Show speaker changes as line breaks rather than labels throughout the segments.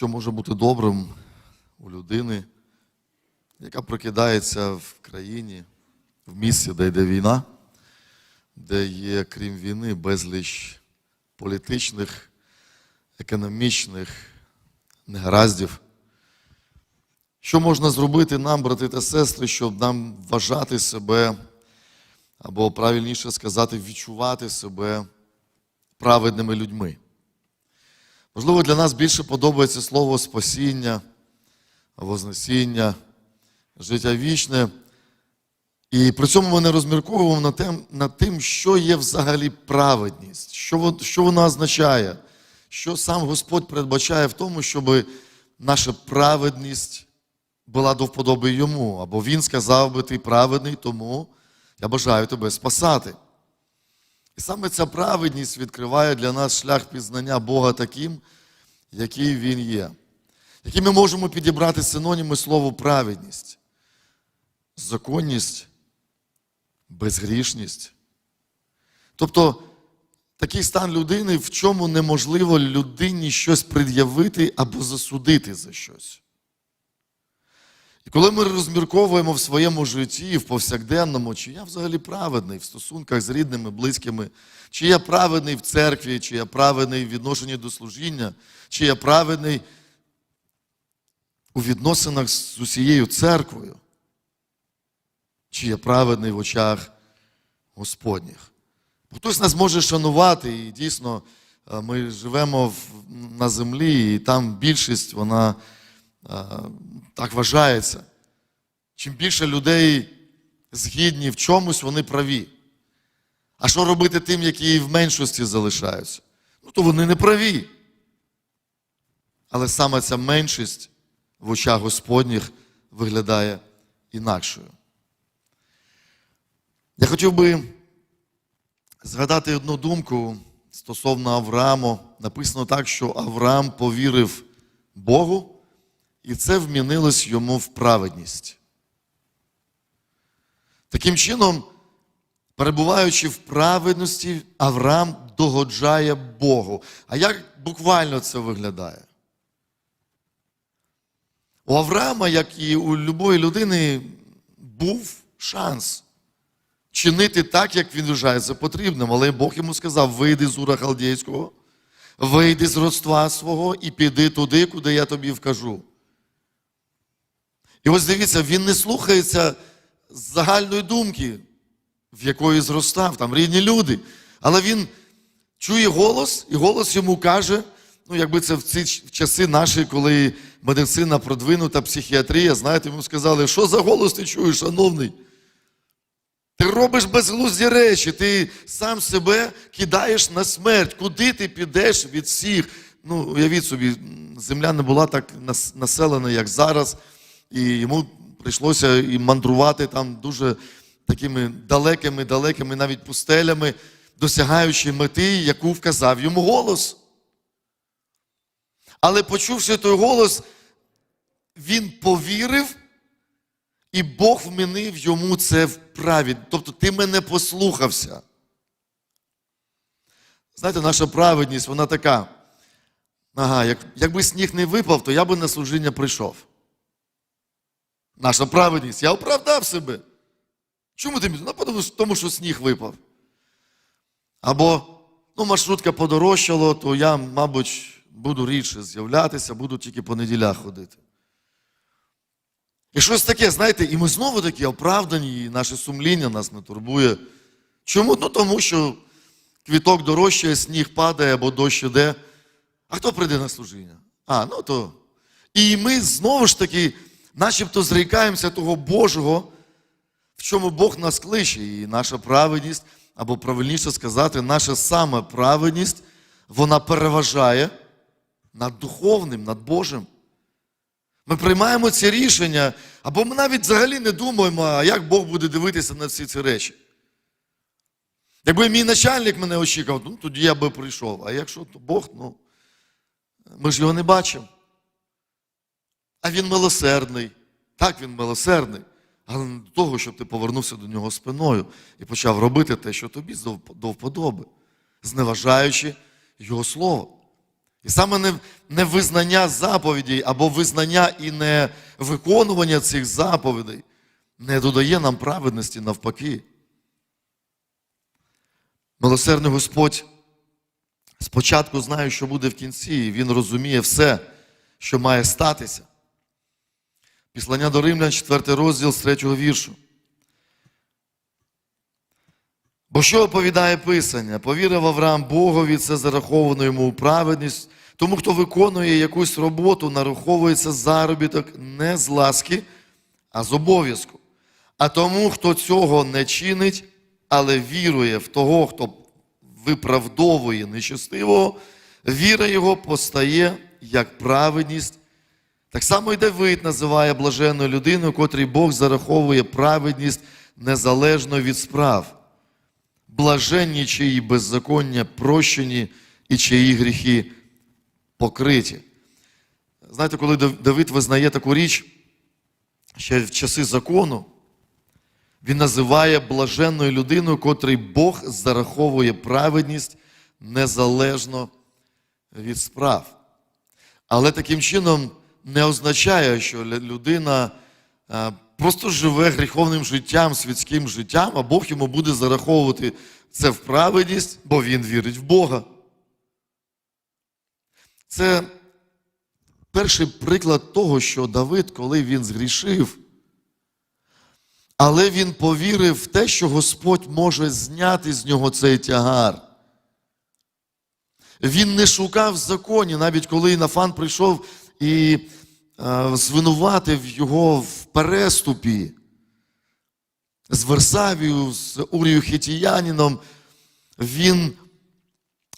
що може бути добрим у людини, яка прокидається в країні, в місці, де йде війна, де є, крім війни, безліч політичних, економічних негараздів. Що можна зробити нам, брати та сестри, щоб нам вважати себе, або правильніше сказати, відчувати себе праведними людьми? Можливо, для нас більше подобається слово спасіння, вознесіння, життя вічне. І при цьому ми не розмірковуємо над тим, над тим, що є взагалі праведність, що, що вона означає, що сам Господь передбачає в тому, щоб наша праведність була до вподоби йому. Або він сказав би, ти праведний, тому я бажаю тебе спасати. І саме ця праведність відкриває для нас шлях пізнання Бога таким, який Він є. Які ми можемо підібрати синоніми слову праведність, законність, безгрішність. Тобто такий стан людини, в чому неможливо людині щось пред'явити або засудити за щось. Коли ми розмірковуємо в своєму житті, в повсякденному, чи я взагалі праведний в стосунках з рідними, близькими, чи я праведний в церкві, чи я праведний в відношенні до служіння, чи я праведний у відносинах з усією церквою, чи я праведний в очах Господніх. Бо Хтось нас може шанувати, і дійсно е, ми живемо на землі, і там більшість, вона так вважається. Чим більше людей згідні в чомусь, вони праві. А що робити тим, які в меншості залишаються? Ну, то вони не праві. Але саме ця меншість в очах Господніх виглядає інакшою. Я хотів би згадати одну думку стосовно Аврааму. Написано так, що Авраам повірив Богу, і це вмінилось йому в праведність. Таким чином, перебуваючи в праведності, Авраам догоджає Богу. А як буквально це виглядає? У Авраама, як і у любої людини, був шанс чинити так, як він вважає за потрібним. Але Бог йому сказав: вийди з Ура Халдійського, вийди з родства свого і піди туди, куди я тобі вкажу. І ось дивіться, він не слухається загальної думки, в якої зростав, там рідні люди. Але він чує голос, і голос йому каже, ну, якби це в ці часи наші, коли медицина продвинута, психіатрія, знаєте, йому сказали, що за голос ти чуєш, шановний? Ти робиш безглузді речі, ти сам себе кидаєш на смерть. Куди ти підеш від всіх? Ну, уявіть собі, земля не була так населена, як зараз, і йому прийшлося і мандрувати там дуже такими далекими, далекими навіть пустелями, досягаючи мети, яку вказав йому голос. Але почувши той голос, він повірив і Бог вмінив йому це в праві. Тобто ти мене послухався. Знаєте, наша праведність, вона така. Ага, як, якби сніг не випав, то я би на служіння прийшов. Наша праведність, я оправдав себе. Чому ти? Ну, тому, що- тому що сніг випав. Або ну, маршрутка подорожчала, то я, мабуть, буду рідше з'являтися, буду тільки по неділях ходити. І щось таке, знаєте, і ми знову такі оправдані, і наше сумління нас не турбує. Чому? Ну тому що квіток дорожчає, сніг падає або дощ іде. А хто прийде на служіння? А, ну то. І ми знову ж таки, начебто зрікаємося того Божого, в чому Бог нас кличе. І наша праведність, або правильніше сказати, наша саме праведність, вона переважає над духовним, над Божим. Ми приймаємо ці рішення, або ми навіть взагалі не думаємо, а як Бог буде дивитися на всі ці речі. Якби мій начальник мене очікував, ну тоді я би прийшов. А якщо то Бог, ну ми ж його не бачимо. А він милосердний. Так, він милосердний. Але не до того, щоб ти повернувся до нього спиною і почав робити те, що тобі до вподоби, зневажаючи його слово. І саме не, не визнання заповідей або визнання і не виконування цих заповідей не додає нам праведності навпаки. Милосердний Господь спочатку знає, що буде в кінці, і Він розуміє все, що має статися. Післання до Римлян, 4 розділ з 3 віршу. Бо що оповідає Писання? Повірив Авраам Богові, це зараховано йому у праведність. Тому, хто виконує якусь роботу, нараховується заробіток не з ласки, а з обов'язку. А тому, хто цього не чинить, але вірує в того, хто виправдовує нечестивого, віра його постає як праведність. Так само й Давид називає блаженною людиною, котрій Бог зараховує праведність незалежно від справ. Блаженні, чиї беззаконня прощені і чиї гріхи покриті. Знаєте, коли Давид визнає таку річ, ще в часи закону, він називає блаженною людиною, котрий Бог зараховує праведність незалежно від справ. Але таким чином не означає, що людина е, просто живе гріховним життям, світським життям, а Бог йому буде зараховувати це в праведність, бо він вірить в Бога. Це перший приклад того, що Давид, коли він згрішив, але він повірив в те, що Господь може зняти з нього цей тягар. Він не шукав законі, навіть коли Нафан прийшов і е, звинуватив його в переступі з Версавію, з Урію Хітіянином, він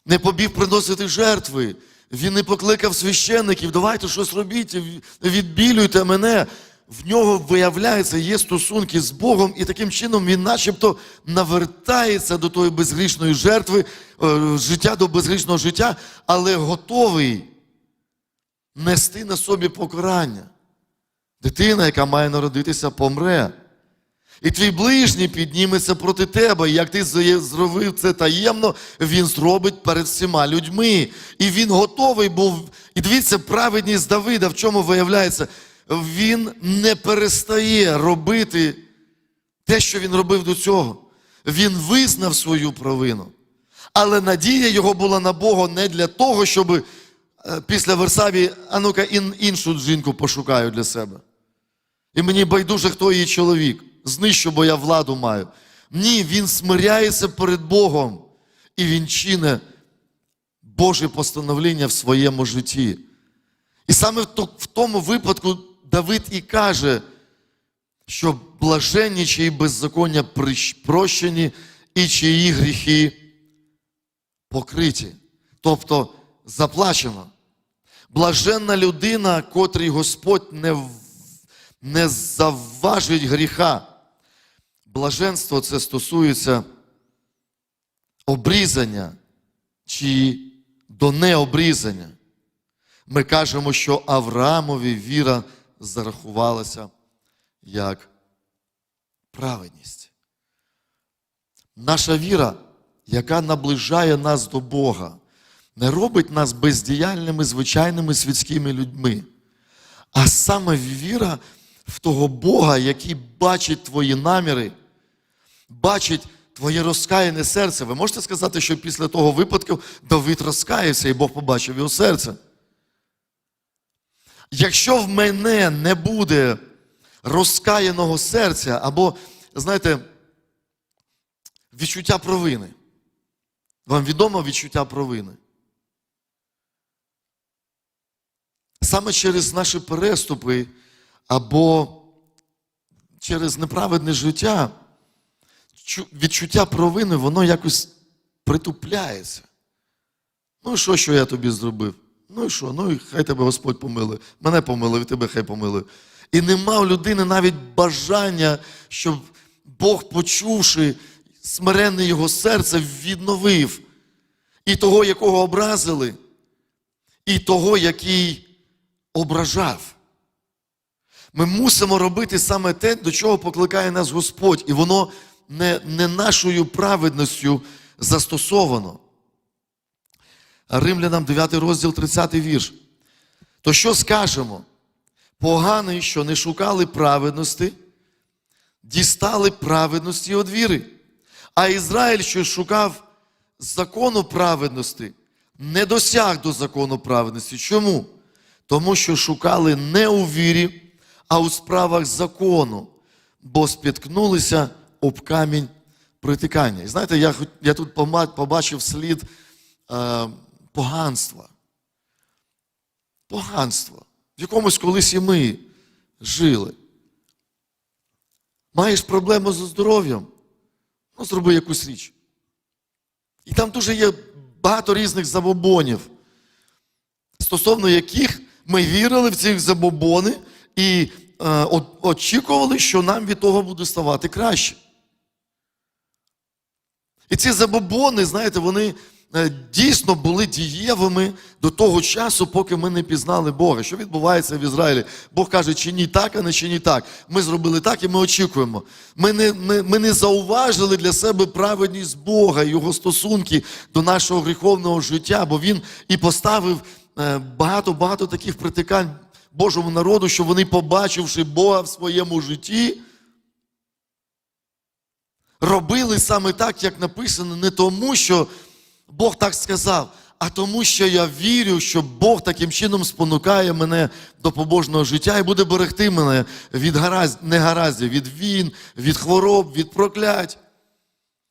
не побіг приносити жертви. Він не покликав священників, давайте щось робіть, відбілюйте мене. В нього виявляється, є стосунки з Богом, і таким чином він начебто навертається до тої безгрішної жертви, е, життя до безгрішного життя, але готовий нести на собі покарання. Дитина, яка має народитися, помре. І твій ближній підніметься проти тебе. І як ти зробив це таємно, він зробить перед всіма людьми. І він готовий був. І дивіться, праведність Давида, в чому виявляється, він не перестає робити те, що він робив до цього. Він визнав свою провину. Але надія його була на Бога не для того, щоб е, після Версаві, а ну-ка, іншу жінку пошукаю для себе. І мені байдуже, хто її чоловік. Знищу, бо я владу маю. Ні, він смиряється перед Богом. І він чине Боже постановлення в своєму житті. І саме в тому випадку Давид і каже, що блаженні, чиї беззаконня прощені і чиї гріхи покриті. Тобто заплачено. Блаженна людина, котрій Господь не, не завважить гріха. Блаженство це стосується обрізання чи до необрізання. Ми кажемо, що Авраамові віра зарахувалася як праведність. Наша віра, яка наближає нас до Бога, не робить нас бездіяльними звичайними світськими людьми, а саме віра в того Бога, який бачить твої наміри, бачить твоє розкаяне серце. Ви можете сказати, що після того випадку Давид розкаявся і Бог побачив його серце. Якщо в мене не буде розкаяного серця, або, знаєте, відчуття провини. Вам відомо відчуття провини? Саме через наші переступи або через неправедне життя відчуття провини, воно якось притупляється. Ну і що, що я тобі зробив? Ну і що? Ну і хай тебе Господь помилує. Мене помилує, і тебе хай помилує. І нема у людини навіть бажання, щоб Бог, почувши смиренне його серце, відновив і того, якого образили, і того, який ображав. Ми мусимо робити саме те, до чого покликає нас Господь, і воно не, не нашою праведністю застосовано. Римлянам 9 розділ, 30 вірш. То що скажемо? Поганий, що не шукали праведності, дістали праведності від віри. А Ізраїль, що шукав закону праведності, не досяг до закону праведності. Чому? Тому що шукали не у вірі, а у справах закону, бо спіткнулися об камінь притикання. І знаєте, я, я тут побачив слід е, поганства. Поганства. В якомусь колись і ми жили. Маєш проблему зі здоров'ям? Ну, зроби якусь річ. І там дуже є багато різних забобонів, стосовно яких ми вірили в ці забобони і е, очікували, що нам від того буде ставати краще. І ці забобони, знаєте, вони е, дійсно були дієвими до того часу, поки ми не пізнали Бога. Що відбувається в Ізраїлі? Бог каже, чині так, а не чині так. Ми зробили так і ми очікуємо. Ми не, ми, ми не зауважили для себе праведність Бога, Його стосунки до нашого гріховного життя, бо Він і поставив багато-багато таких притикань Божому народу, що вони, побачивши Бога в своєму житті, робили саме так, як написано, не тому, що Бог так сказав, а тому, що я вірю, що Бог таким чином спонукає мене до побожного життя і буде берегти мене від гаразд, негараздів, від війн, від хвороб, від проклять.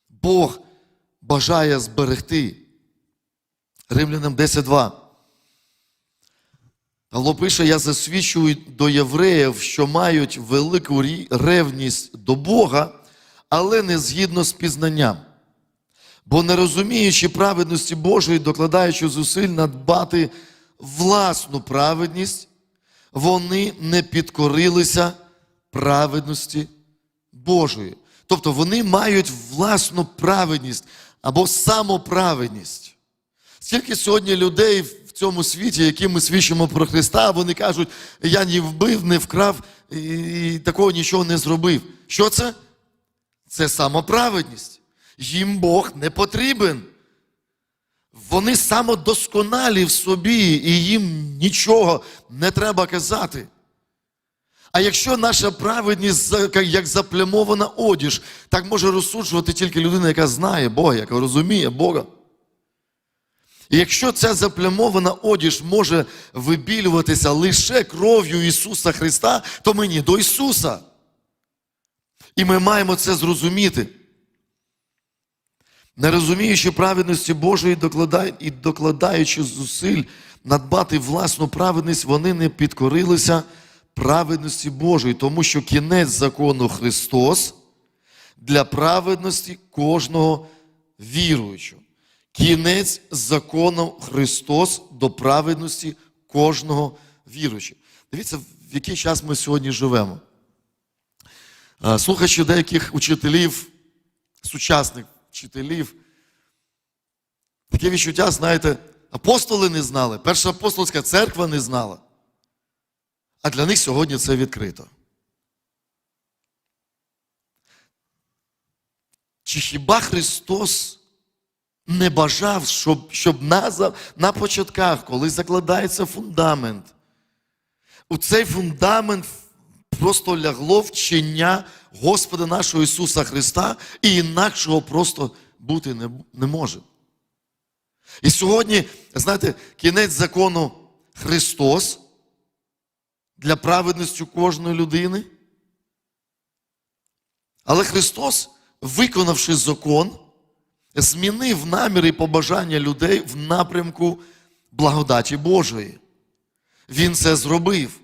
Бог бажає зберегти. Римлянам 10.2. Павло пише, я засвідчую до євреїв, що мають велику ревність до Бога, але не згідно з пізнанням. Бо не розуміючи праведності Божої, докладаючи зусиль надбати власну праведність, вони не підкорилися праведності Божої. Тобто вони мають власну праведність або самоправедність. Скільки сьогодні людей цьому світі, які ми свідчимо про Христа, вони кажуть, я не вбив, не вкрав і такого нічого не зробив. Що це? Це самоправедність. Їм Бог не потрібен. Вони самодосконалі в собі, і їм нічого не треба казати. А якщо наша праведність як заплямована одіж, так може розсуджувати тільки людина, яка знає Бога, яка розуміє Бога. Якщо ця заплямована одіж може вибілюватися лише кров'ю Ісуса Христа, то мені до Ісуса. І ми маємо це зрозуміти. Не розуміючи праведності Божої і докладаючи зусиль надбати власну праведність, вони не підкорилися праведності Божої, тому що кінець закону Христос для праведності кожного віруючого. Кінець закону Христос до праведності кожного віруючого. Дивіться, в який час ми сьогодні живемо. Слухаючи деяких учителів, сучасних вчителів, таке відчуття, знаєте, апостоли не знали, перша апостольська церква не знала. А для них сьогодні це відкрито. Чи хіба Христос не бажав, щоб, щоб на, на початках, коли закладається фундамент, у цей фундамент просто лягло вчення Господа нашого Ісуса Христа, і інакшого просто бути не, не може. І сьогодні, знаєте, кінець закону Христос для праведності кожної людини. Але Христос, виконавши закон, змінив наміри і побажання людей в напрямку благодаті Божої. Він це зробив.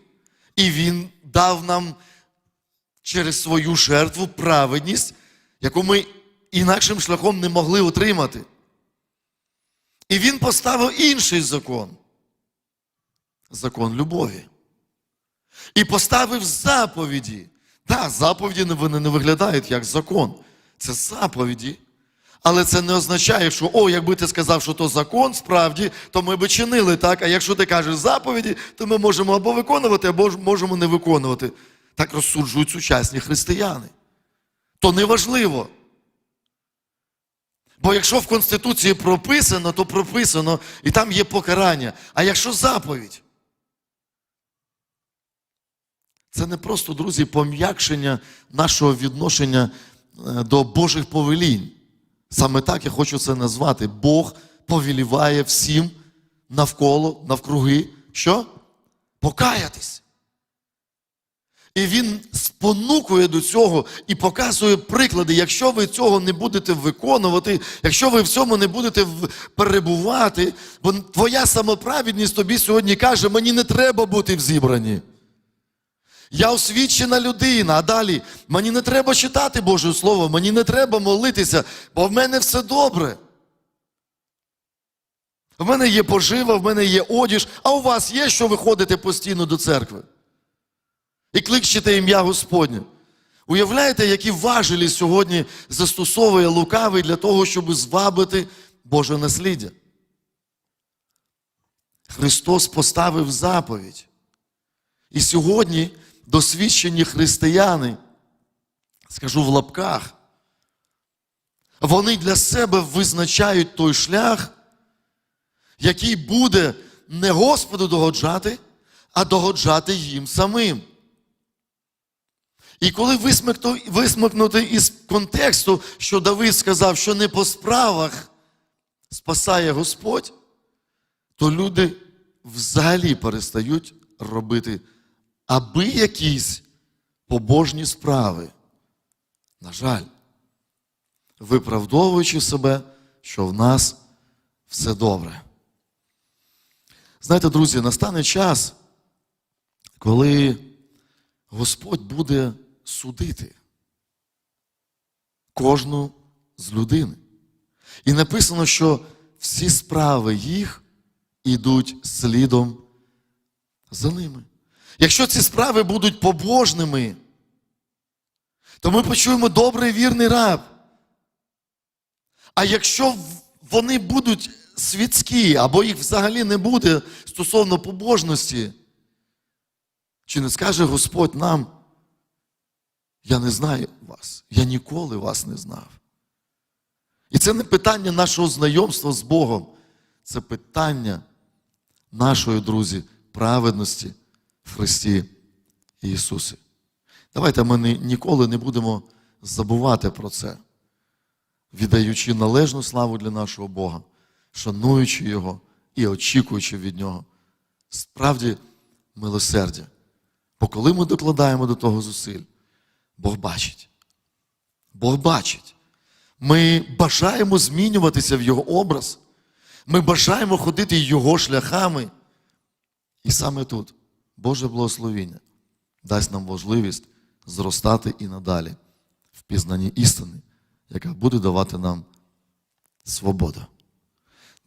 І Він дав нам через свою жертву праведність, яку ми інакшим шляхом не могли отримати. І Він поставив інший закон закон любові. І поставив заповіді. Так, заповіді вони не виглядають як закон. Це заповіді. Але це не означає, що о, якби ти сказав, що то закон справді, то ми би чинили так. А якщо ти кажеш заповіді, то ми можемо або виконувати, або можемо не виконувати. Так розсуджують сучасні християни. То не важливо. Бо якщо в Конституції прописано, то прописано, і там є покарання. А якщо заповідь, це не просто, друзі, пом'якшення нашого відношення е, до Божих повелінь. Саме так я хочу це назвати. Бог повеліває всім навколо, навкруги, що? Покаятись. І він спонукує до цього і показує приклади. Якщо ви цього не будете виконувати, якщо ви в цьому не будете перебувати, бо твоя самоправідність тобі сьогодні каже, мені не треба бути в зібранні. Я освічена людина, а далі мені не треба читати Боже Слово, мені не треба молитися, бо в мене все добре. В мене є пожива, в мене є одіж, а у вас є, що ви ходите постійно до церкви? І кличете ім'я Господнє. Уявляєте, які важелі сьогодні застосовує лукавий для того, щоб звабити Боже насліддя? Христос поставив заповідь. І сьогодні досвідчені християни, скажу в лапках, вони для себе визначають той шлях, який буде не Господу догоджати, а догоджати їм самим. І коли висмикнути, із контексту, що Давид сказав, що не по справах спасає Господь, то люди взагалі перестають робити аби якісь побожні справи. На жаль, виправдовуючи себе, що в нас все добре. Знаєте, друзі, настане час, коли Господь буде судити кожну з людини. І написано, що всі справи їх ідуть слідом за ними. Якщо ці справи будуть побожними, то ми почуємо добрий вірний раб. А якщо вони будуть світські, або їх взагалі не буде стосовно побожності, чи не скаже Господь нам, я не знаю вас, я ніколи вас не знав. І це не питання нашого знайомства з Богом, це питання нашої, друзі, праведності в Христі Ісусі. Давайте ми ні- ніколи не будемо забувати про це, віддаючи належну славу для нашого Бога, шануючи Його і очікуючи від Нього. Справді милосердя. Бо коли ми докладаємо до того зусиль, Бог бачить. Бог бачить. Ми бажаємо змінюватися в Його образ. Ми бажаємо ходити Його шляхами. І саме тут Боже благословіння дасть нам можливість зростати і надалі в пізнанні істини, яка буде давати нам свободу.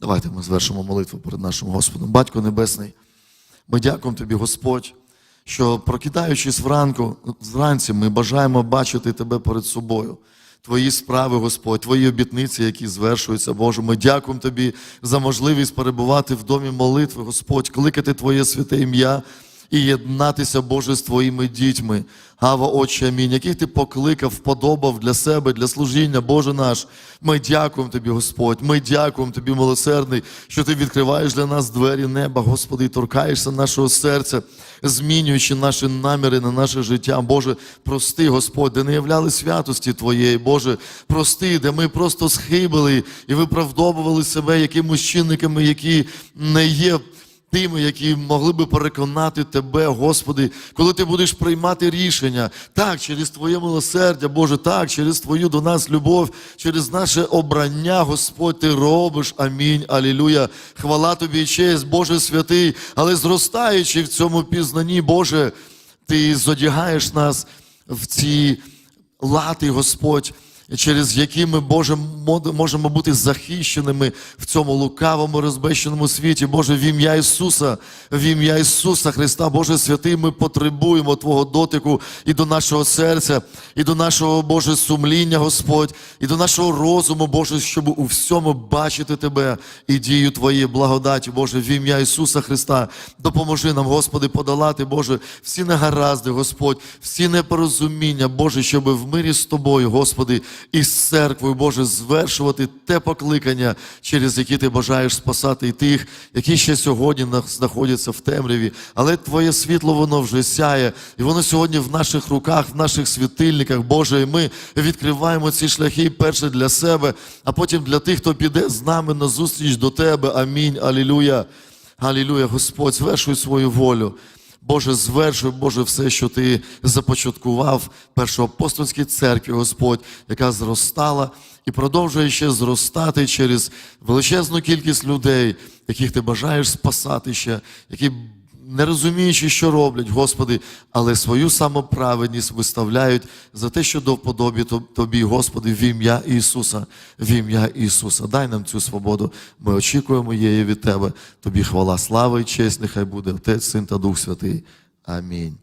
Давайте ми звершимо молитву перед нашим Господом. Батько Небесний, ми дякуємо Тобі, Господь, що прокидаючись вранку, вранці, ми бажаємо бачити Тебе перед собою. Твої справи, Господь, Твої обітниці, які звершуються, Боже. Ми дякуємо Тобі за можливість перебувати в домі молитви, Господь, кликати Твоє святе ім'я і єднатися, Боже, з Твоїми дітьми. Гава, Отче, амінь, яких Ти покликав, вподобав для себе, для служіння, Боже наш. Ми дякуємо Тобі, Господь. Ми дякуємо Тобі, милосердний, що Ти відкриваєш для нас двері неба, Господи, і торкаєшся нашого серця, змінюючи наші наміри на наше життя. Боже, прости, Господь, де не являли святості Твоєї, Боже, прости, де ми просто схибили і виправдовували себе якимось чинниками, які не є тими, які могли би переконати тебе, Господи, коли ти будеш приймати рішення, так, через Твоє милосердя, Боже, так, через Твою до нас любов, через наше обрання, Господь, Ти робиш. Амінь. Алілуя. Хвала Тобі честь, Боже святий, але зростаючи в цьому пізнанні, Боже, Ти зодягаєш нас в ці лати, Господь через які ми Боже, можемо бути захищеними в цьому лукавому розбещеному світі. Боже, в ім'я Ісуса, в ім'я Ісуса Христа, Боже святий, ми потребуємо Твого дотику і до нашого серця, і до нашого Боже сумління, Господь, і до нашого розуму, Боже, щоб у всьому бачити Тебе і дію Твоєї благодаті, Боже, в ім'я Ісуса Христа. Допоможи нам, Господи, подолати, Боже, всі негаразди, Господь, всі непорозуміння, Боже, щоб в мирі з Тобою, Господи, із церквою, Боже, звершувати те покликання, через яке ти бажаєш спасати і тих, які ще сьогодні знаходяться в темряві. Але Твоє світло, воно вже сяє, і воно сьогодні в наших руках, в наших світильниках, Боже, і ми відкриваємо ці шляхи перше для себе, а потім для тих, хто піде з нами на зустріч до Тебе. Амінь. Алілуя. Алілуя, Господь, звершуй свою волю. Боже, звершуй, Боже, все, що ти започаткував першоапостольській церкві, Господь, яка зростала і продовжує ще зростати через величезну кількість людей, яких ти бажаєш спасати ще, які не розуміючи, що роблять, Господи, але свою самоправедність виставляють за те, що до вподобі Тобі, Господи, в ім'я Ісуса, в ім'я Ісуса. Дай нам цю свободу. Ми очікуємо її від Тебе. Тобі хвала, слава і честь, нехай буде Отець, Син та Дух Святий. Амінь.